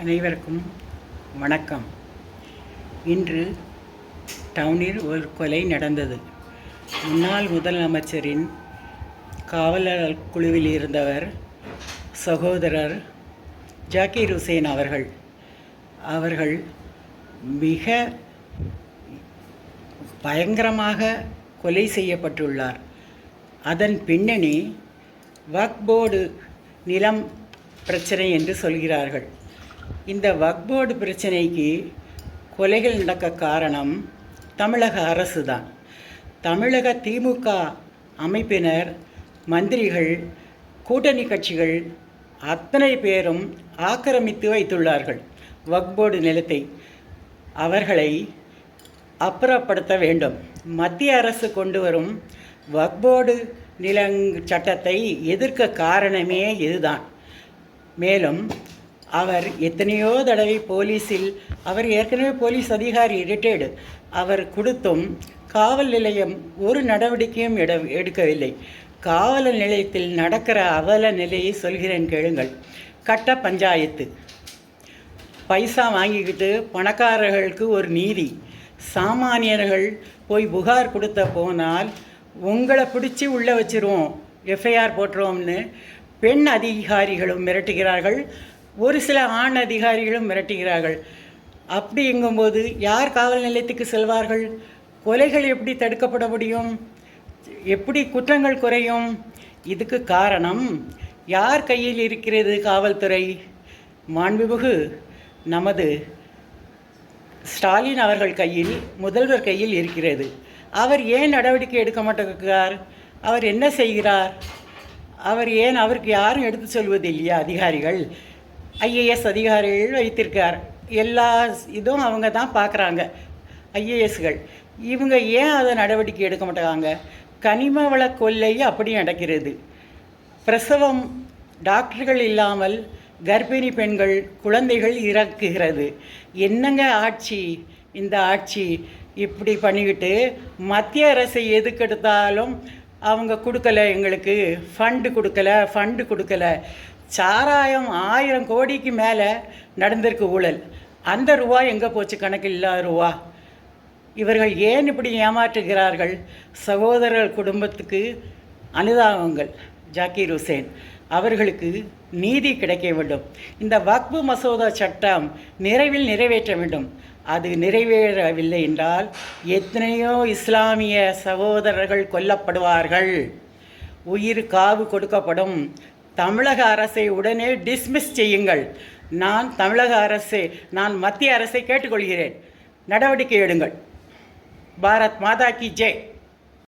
அனைவருக்கும் வணக்கம். இன்று டவுனில் ஒரு கொலை நடந்தது. முன்னாள் முதலமைச்சரின் காவலர் குழுவில் இருந்தவர் சகோதரர் ஜாக்கீர் ஹுசேன் அவர்கள். அவர்கள் மிக பயங்கரமாக கொலை செய்யப்பட்டுள்ளார். அதன் பின்னணி வக்போர்டு நிலம் பிரச்சனை என்று சொல்கிறார்கள். இந்த வக்போர்டு பிரச்சனைக்கு கொலைகள் நடக்க காரணம் தமிழக அரசு தான் தமிழக திமுக அமைப்பினர் மந்திரிகள் கூட்டணி கட்சிகள் அத்தனை பேரும் ஆக்கிரமித்து வைத்துள்ளார்கள் வக்போர்டு நிலத்தை. அவர்களை அப்புறப்படுத்த வேண்டும். மத்திய அரசு கொண்டு வரும் வக்போர்டு நிலங் சட்டத்தை எதிர்க்க காரணமே இதுதான். மேலும் அவர் எத்தனையோ தடவை போலீஸில் அவர் ஏற்கனவே போலீஸ் அதிகாரி ரிட்டையர்டு. அவர் கொடுத்தும் காவல் நிலையம் ஒரு நடவடிக்கையும் எட எடுக்கவில்லை. காவல் நிலையத்தில் நடக்கிற அவல நிலையை சொல்கிறேன் கேளுங்கள். கட்ட பஞ்சாயத்து. பைசா வாங்கிக்கிட்டு பணக்காரர்களுக்கு ஒரு நீதி. சாமானியர்கள் போய் புகார் கொடுத்த போனால் உங்களை பிடிச்சி உள்ளே வச்சிருவோம் எஃப்ஐஆர் போட்டுருவோம்னு பெண் அதிகாரிகளும் மிரட்டுகிறார்கள். ஒரு சில ஆண் அதிகாரிகளும் மிரட்டுகிறார்கள். அப்படிங்கும்போது யார் காவல் நிலையத்துக்கு செல்வார்கள்? கொலைகள் எப்படி தடுக்கப்பட முடியும்? எப்படி குற்றங்கள் குறையும்? இதுக்கு காரணம் யார் கையில் இருக்கிறது காவல்துறை? மாண்புமிகு நமது ஸ்டாலின் அவர்கள் கையில் முதல்வர் கையில் இருக்கிறது. அவர் ஏன் நடவடிக்கை எடுக்க மாட்டேங்கிறார்? அவர் என்ன செய்கிறார்? அவர் ஏன் அவருக்கு யாரும் எடுத்து சொல்வது இல்லையா அதிகாரிகள்? ஐஏஎஸ் அதிகாரிகள் வைத்திருக்கார். எல்லா இதுவும் அவங்க தான் பார்க்குறாங்க. ஐஏஎஸ்கள். இவங்க ஏன் அதை நடவடிக்கை எடுக்க மாட்டாங்க கனிம வள கொள்ளை அப்படி நடக்கிறது. பிரசவம் டாக்டர்கள் இல்லாமல் கர்ப்பிணி பெண்கள் குழந்தைகள் இறக்குகிறது. என்னங்க ஆட்சி? இந்த ஆட்சி இப்படி பண்ணிக்கிட்டு மத்திய அரசை எதுக்கெடுத்தாலும் அவங்க கொடுக்கல எங்களுக்கு. ஃபண்டு கொடுக்கல ஃபண்டு கொடுக்கல. சாராயம் ஆயிரம் கோடிக்கு மேலே நடந்திருக்கு ஊழல். அந்த ரூபா எங்கே போச்சு கணக்கு இல்லாத ரூபா இவர்கள் ஏன் இப்படி ஏமாற்றுகிறார்கள்? சகோதரர் குடும்பத்துக்கு அனுதாபங்கள். ஜாக்கீர் ஹுசேன் அவர்களுக்கு நீதி கிடைக்க வேண்டும். இந்த வக்பு மசோதா சட்டம் நிறைவில் நிறைவேற்ற வேண்டும். அது நிறைவேறவில்லை என்றால் எத்தனையோ இஸ்லாமிய சகோதரர்கள் கொல்லப்படுவார்கள். உயிர் காவு கொடுக்கப்படும். தமிழக அரசை உடனே டிஸ்மிஸ் செய்யுங்கள். நான் தமிழக அரசு நான் மத்திய அரசை கேட்டுக்கொள்கிறேன். நடவடிக்கை எடுங்கள். பாரத் மாதா கி ஜெய்.